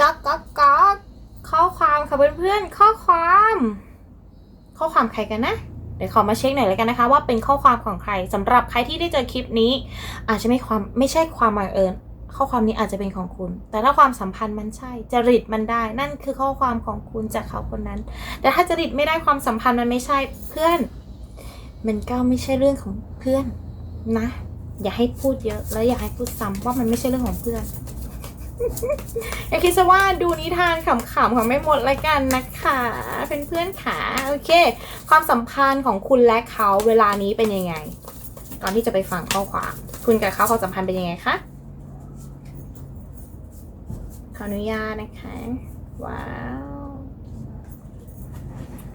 ก๊กก๊กก๊กข้อความค่ะเพื่อนๆข้อความ ข้อความใครกันนะเดี๋ยวขอมาเช็คหน่อยแล้วกันนะคะ ว่าเป็นข้อความของใครสำหรับใครที่ได้เจอคลิปนี้ อาจจะไม่ความไม่ใช่ความบังเอิญข้อความนี้อาจจะเป็นของคุณ แต่ถ้าความสัมพันธ์มันใช่ จริตมันได้ นั่นคือข้อความของคุณจากเขาคนนั้น แต่ถ้าจริตไม่ได้ความสัมพันธ์มันไม่ใช่เพื่อน มันก็ไม่ใช่เรื่องของเพื่อนนะ อย่าให้พูดเยอะ แล้วอย่าให้พูดซ้ำว่ามันไม่ใช่เรื่องของเพื่อน อย่าคิดซะว่าดูนิทานขำๆของไม่หมดละกันนะคะเป็นเพื่อนขาโอเค ความสัมพันธ์ของคุณและเขาเวลานี้เป็นยังไง ก่อนที่จะไปฟังข้อความคุณกับเขาความสัมพันธ์เป็นยังไงคะขออนุญาตนะคะ ว้าว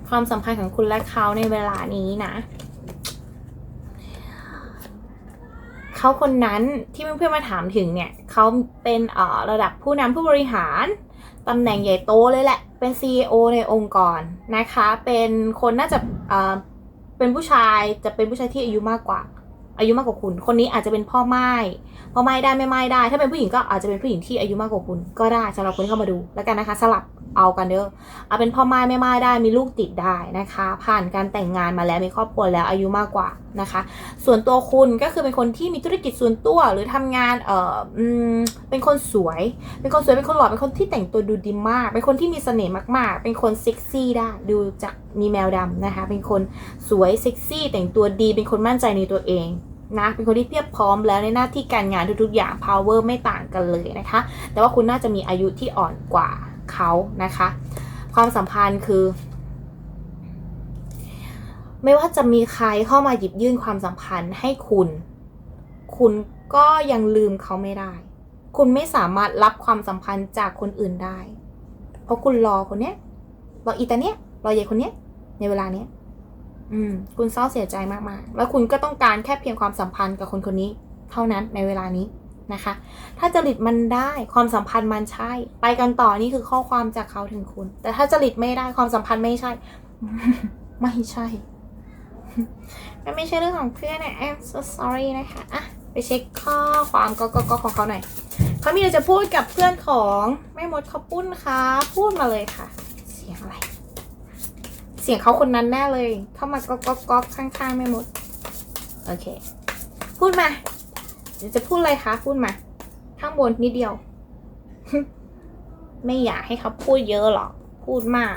ความสัมพันธ์ของคุณและเขาในเวลานี้นะ เขาคนนั้นที่เพื่อนๆมาถามถึงเนี่ยเขาเป็นเอ่อระดับผู้นำผู้บริหารตำแหน่งใหญ่โตเลยแหละ เป็น CEO ในองค์กรนะคะ เป็นคนน่าจะเอ่อเป็นผู้ชายจะเป็นผู้ชายที่อายุมากกว่า อายุมากกว่าคุณ คนนี้อาจจะเป็นพ่อไม้พ่อไม้ได้ไม่ไม้ได้ ถ้าเป็นผู้หญิงก็อาจจะเป็นผู้หญิงที่อายุมากกว่าคุณ ก็ได้สำหรับคนที่เข้ามาดูแล้วกันนะคะ สลับเอากันเด้อเอาเป็นพ่อไม้ไม่ไม้ได้มีลูกติดได้นะคะ ผ่านการแต่งงานมาแล้วมีครอบครัวแล้วอายุมากกว่า นะคะ ส่วนตัวคุณก็คือเป็นคนที่มีธุรกิจส่วนตัวหรือทำงานเอ่อเป็นคนสวย เป็นคนสวยเป็นคนหล่อเป็นคนที่แต่งตัวดูดีมาก เป็นคนที่มีเสน่ห์มากๆ เป็นคนเซ็กซี่ได้ดูจากมีแมวดำนะคะ เป็นคนสวยเซ็กซี่ แต่งตัวดีเป็นคนมั่นใจในตัวเองนะเป็นคนที่เพียบพร้อมแล้วในหน้าที่การงานทุกๆอย่าง power ไม่ต่างกันเลยนะคะ แต่ว่าคุณน่าจะมีอายุที่อ่อนกว่าเขานะคะ ความสัมพันธ์คือ ไม่ว่าจะมีใครเข้ามาหยิบยื่นความสัมพันธ์ให้คุณ คุณก็ยังลืมเขาไม่ได้ คุณไม่สามารถรับความสัมพันธ์จากคนอื่นได้ เพราะคุณรอคนเนี้ย รออีตาเนี้ย รอยายคนเนี้ย ในเวลาเนี้ย อืม คุณเศร้าเสียใจมากๆ แล้วคุณก็ต้องการแค่เพียงความสัมพันธ์กับคนคนนี้ เท่านั้นในเวลานี้นะคะ ถ้าจริตมันได้ความสัมพันธ์มันใช่ ไปกันต่อนี่คือข้อความจากเขาถึงคุณ แต่ถ้าจริตไม่ได้ความสัมพันธ์ไม่ใช่ ไม่ใช่ มันไม่ใช่เรื่องของเพื่อนนะ I'm so sorry นะคะอะไปเช็คข้อความก็ก็ก็ของเขาหน่อยเขามีอะไรจะพูดกับเพื่อนของแม่มดเขาปุ้นคะพูดมาเลยค่ะ เสียงอะไร เสียงเขาคนนั้นแน่เลย เข้ามาก็ก็ก็ข้างๆแม่มด โอเค พูดมาเดี๋ยวจะพูดอะไรคะ พูดมา ข้างบนนิดเดียว ไม่อยากให้เขาพูดเยอะหรอก พูดมาก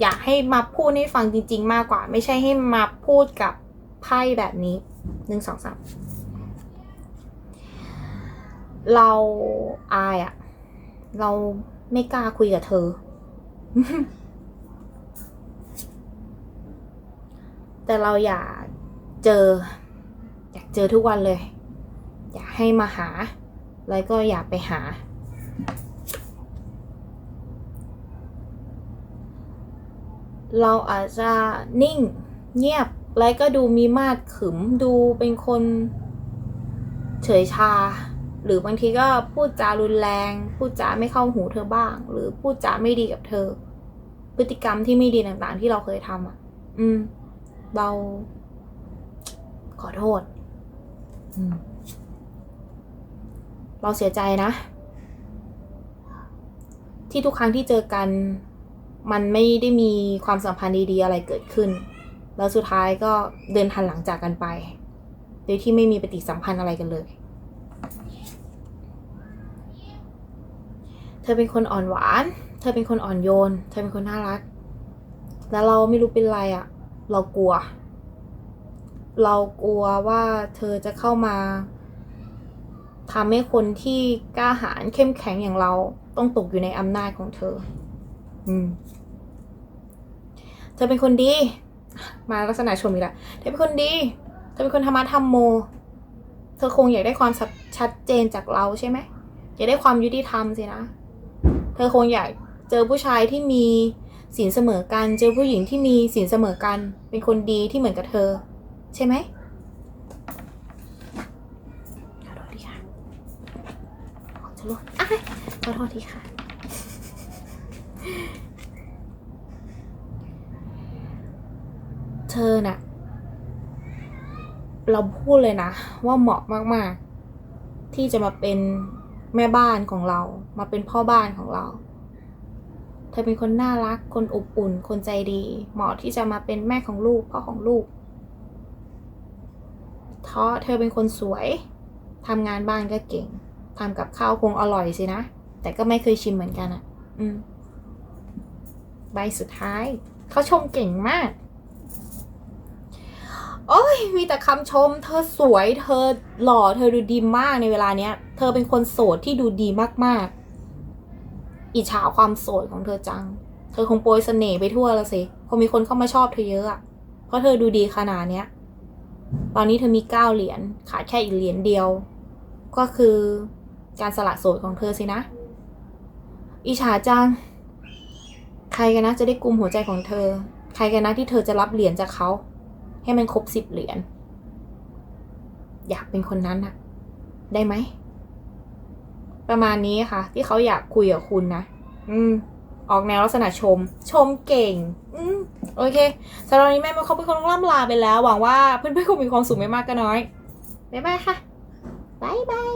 อยากให้มาพูดให้ฟังจริง ๆ มากกว่า ไม่ใช่ให้มาพูดกับไพ่แบบนี้หนึ่งสองสามเราอายอะเราไม่กล้าคุยกับเธอ แต่เราอยากเจอ อยากเจอทุกวันเลย อยากให้มาหา แล้วก็อยากไปหา เราอาจจะนิ่งเงียบแล้วก็ดูมีมาดขึมดูเป็นคนเฉยชา หรือบางทีก็พูดจารุนแรง พูดจาไม่เข้าหูเธอบ้าง หรือพูดจาไม่ดีกับเธอ พฤติกรรมที่ไม่ดีต่างๆ ที่เราเคยทำอะ อืม เรา ขอโทษ อืม เราเสียใจนะ ที่ทุกครั้งที่เจอกัน มันไม่ได้มีความสัมพันธ์ดีๆอะไรเกิดขึ้น แล้วสุดท้ายก็เดินทันหลังจากกันไป โดยที่ไม่มีปฏิสัมพันธ์อะไรกันเลย เธอเป็นคนอ่อนหวาน เธอเป็นคนอ่อนโยน เธอเป็นคนน่ารัก แล้วเราไม่รู้เป็นไรอะ่ะ เรากลัว เรากลัวว่าเธอจะเข้ามาทำให้คนที่กล้าหาญเข้มแข็งอย่างเราต้องตกอยู่ในอำนาจของเธอ อืม เธอเป็นคนดี มาลักษณะชมอีกล้วเธอเป็นคนดี เธอเป็นคนธรรมะธรรมโม เธอคงอยากได้ความชัดเจนจากเราใช่ไหมอยากได้ความยุติธรรมสินะ เธอคงอยากเจอผู้ชายที่มีศีลเสมอกัน เจอผู้หญิงที่มีศีลเสมอกัน เป็นคนดีที่เหมือนกับเธอ ใช่ไหมขอโทษทีค่ะขอจะลดอะขอโทษทีค่ะ เธอน่ะ เราพูดเลยนะ ว่าเหมาะมากๆ ที่จะมาเป็นแม่บ้านของเรา มาเป็นพ่อบ้านของเรา เธอเป็นคนน่ารัก คนอบอุ่น คนใจดี เหมาะที่จะมาเป็นแม่ของลูก พ่อของลูกเพราะเธอเป็นคนสวยทำงานบ้านก็เก่งทำกับข้าวคงอร่อยสินะ แต่ก็ไม่เคยชิมเหมือนกันอะ่ะ อืม ใบสุดท้าย เขาชมเก่งมาก โอ้ยมีแต่คำชม เธอสวย เธอหล่อ เธอดูดีมากในเวลาเนี้ย เธอเป็นคนโสดที่ดูดีมากๆ อิจฉาความโสดของเธอจัง เธอคงโปรยเสน่ห์ไปทั่วแล้วสิ คงมีคนเข้ามาชอบเธอเยอะอะ เพราะเธอดูดีขนาดเนี้ย ตอนนี้เธอมีเก้าเหรียญ ขาดแค่อีกเหรียญเดียว ก็คือการสละโสดของเธอสินะ อิจฉาจัง ใครกันนะจะได้กุมหัวใจของเธอ ใครกันนะที่เธอจะรับเหรียญจากเขา ให้มันครบสิบเหรียญ อยากเป็นคนนั้นอะได้ไหม ประมาณนี้ค่ะ ที่เขาอยากคุยกับคุณนะ อืม ออกแนวลักษณะชม ชมเก่ง อืม โอเคสำหรับนี้แม่มาเขาเป็นคนล่ำลาไปแล้ว หวังว่าเพื่อนๆคงมีความสุขไม่มากก็น้อย บ๊ายบายค่ะ บ๊ายบาย